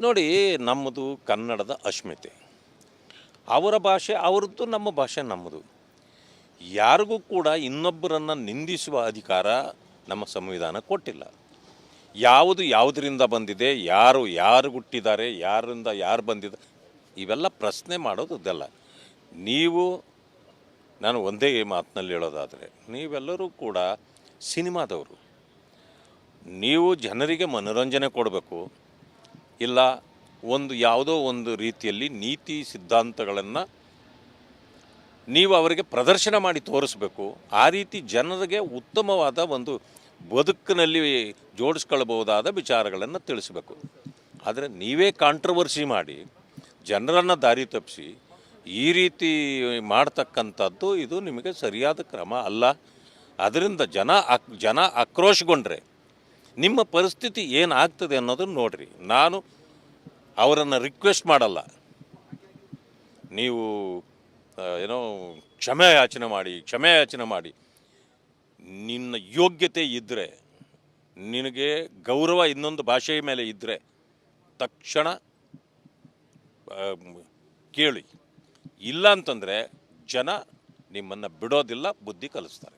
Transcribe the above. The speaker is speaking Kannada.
ನೋಡಿ, ನಮ್ಮದು ಕನ್ನಡದ ಅಸ್ಮಿತೆ ಅವರ ಭಾಷೆ, ಅವರದ್ದು ನಮ್ಮ ಭಾಷೆ, ನಮ್ಮದು. ಯಾರಿಗೂ ಕೂಡ ಇನ್ನೊಬ್ಬರನ್ನು ನಿಂದಿಸುವ ಅಧಿಕಾರ ನಮ್ಮ ಸಂವಿಧಾನ ಕೊಟ್ಟಿಲ್ಲ. ಯಾವುದು ಯಾವುದರಿಂದ ಬಂದಿದೆ, ಯಾರು ಯಾರು ಹುಟ್ಟಿದ್ದಾರೆ, ಯಾರಿಂದ ಯಾರು ಬಂದಿದೆ, ಇವೆಲ್ಲ ಪ್ರಶ್ನೆ ಮಾಡೋದು ಇದೆಲ್ಲ ನೀವು, ನಾನು ಒಂದೇ ಮಾತಿನಲ್ಲಿ ಹೇಳೋದಾದರೆ, ನೀವೆಲ್ಲರೂ ಕೂಡ ಸಿನಿಮಾದವರು. ನೀವು ಜನರಿಗೆ ಮನೋರಂಜನೆ ಕೊಡಬೇಕು. ಇಲ್ಲ, ಒಂದು ಯಾವುದೋ ಒಂದು ರೀತಿಯಲ್ಲಿ ನೀತಿ ಸಿದ್ಧಾಂತಗಳನ್ನು ನೀವು ಅವರಿಗೆ ಪ್ರದರ್ಶನ ಮಾಡಿ ತೋರಿಸ್ಬೇಕು. ಆ ರೀತಿ ಜನರಿಗೆ ಉತ್ತಮವಾದ ಒಂದು ಬದುಕಿನಲ್ಲಿ ಜೋಡಿಸ್ಕೊಳ್ಬಹುದಾದ ವಿಚಾರಗಳನ್ನು ತಿಳಿಸ್ಬೇಕು. ಆದರೆ ನೀವೇ ಕಾಂಟ್ರವರ್ಸಿ ಮಾಡಿ, ಜನರನ್ನು ದಾರಿ ತಪ್ಪಿಸಿ, ಈ ರೀತಿ ಮಾಡ್ತಕ್ಕಂಥದ್ದು ಇದು ನಿಮಗೆ ಸರಿಯಾದ ಕ್ರಮ ಅಲ್ಲ. ಅದರಿಂದ ಜನ ಅಕ್, ಜನ ಆಕ್ರೋಶಗೊಂಡ್ರೆ ನಿಮ್ಮ ಪರಿಸ್ಥಿತಿ ಏನಾಗ್ತದೆ ಅನ್ನೋದನ್ನು ನೋಡಿರಿ. ನಾನು ಅವರನ್ನು ರಿಕ್ವೆಸ್ಟ್ ಮಾಡಲ್ಲ. ನೀವು ಏನೋ ಕ್ಷಮೆ ಯಾಚನೆ ಮಾಡಿ ಕ್ಷಮೆ ಯಾಚನೆ ಮಾಡಿ. ನಿನ್ನ ಯೋಗ್ಯತೆ ಇದ್ದರೆ ನಿನಗೆ ಗೌರವ ಇನ್ನೊಂದು ಭಾಷೆಯ ಮೇಲೆ ಇದ್ದರೆ ತಕ್ಷಣ ಕೇಳಿ. ಇಲ್ಲ ಅಂತಂದರೆ ಜನ ನಿಮ್ಮನ್ನು ಬಿಡೋದಿಲ್ಲ, ಬುದ್ಧಿ ಕಲಿಸ್ತಾರೆ.